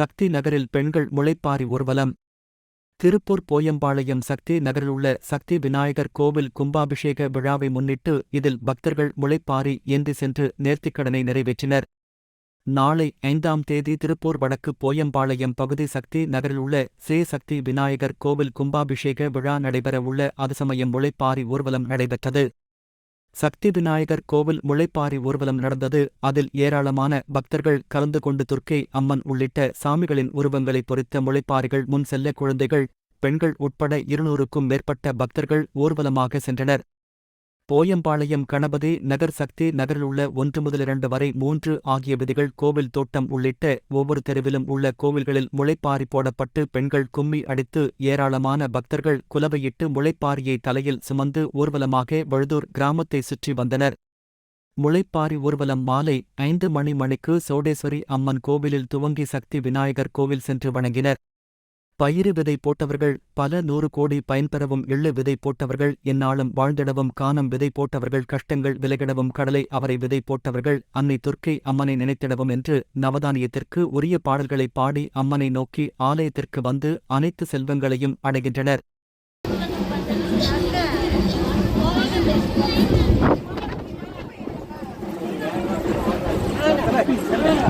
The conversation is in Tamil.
சக்தி நகரில் பெண்கள் முளைப்பாரி ஊர்வலம். திருப்பூர் போயம்பாளையம் சக்தி நகரிலுள்ள சக்தி விநாயகர் கோவில் கும்பாபிஷேக விழாவை முன்னிட்டு இதில் பக்தர்கள் முளைப்பாரி ஏந்தி சென்று நேர்த்திக்கடனை நிறைவேற்றினர். நாளை ஐந்தாம் தேதி திருப்பூர் வடக்கு போயம்பாளையம் பகுதி சக்தி நகரிலுள்ள ஸ்ரீ சக்தி விநாயகர் கோவில் கும்பாபிஷேக விழா நடைபெற உள்ள அதுசமயம் முளைப்பாரி ஊர்வலம் நடைபெற்றது. சக்தி விநாயகர் கோவில் முளைப்பாரி ஊர்வலம் நடந்தது. அதில் ஏராளமான பக்தர்கள் கலந்து கொண்டு துர்க்கை அம்மன் உள்ளிட்ட சாமிகளின் உருவங்களை பொறித்த முளைப்பாரிகள் முன் செல்ல குழந்தைகள் பெண்கள் உட்பட இருநூறுக்கும் மேற்பட்ட பக்தர்கள் ஊர்வலமாக சென்றனர். போயம்பாளையம் கணபதி நகர் சக்தி நகரிலுள்ள ஒன்று முதல் இரண்டு வரை மூன்று ஆகிய விதிகள் கோவில் தோட்டம் உள்ளிட்ட ஒவ்வொரு தெருவிலும் உள்ள கோவில்களில் முளைப்பாரி போடப்பட்டு பெண்கள் கும்மி அடித்து ஏராளமான பக்தர்கள் குலவையிட்டு முளைப்பாரியை தலையில் சுமந்து ஊர்வலமாக வழுதூர் கிராமத்தை சுற்றி வந்தனர். முளைப்பாரி ஊர்வலம் மாலை ஐந்து மணி மணிக்கு சோடேஸ்வரி அம்மன் கோவிலில் துவங்கி சக்தி விநாயகர் கோவில் சென்று வணங்கினர். பயிறு விதை போட்டவர்கள் பல நூறு கோடி பயன்பெறவும் எள்ளு விதை போட்டவர்கள் எந்நாளும் வாழ்ந்திடவும் காணம் விதை போட்டவர்கள் கஷ்டங்கள் விலகிடவும் கடலை அவரை விதை போட்டவர்கள் அன்னை துர்க்கை அம்மனை நினைத்திடவும் என்று நவதானியத்திற்கு உரிய பாடல்களை பாடி அம்மனை நோக்கி ஆலயத்திற்கு வந்து அனைத்து செல்வங்களையும் அடைகின்றனர் Yeah.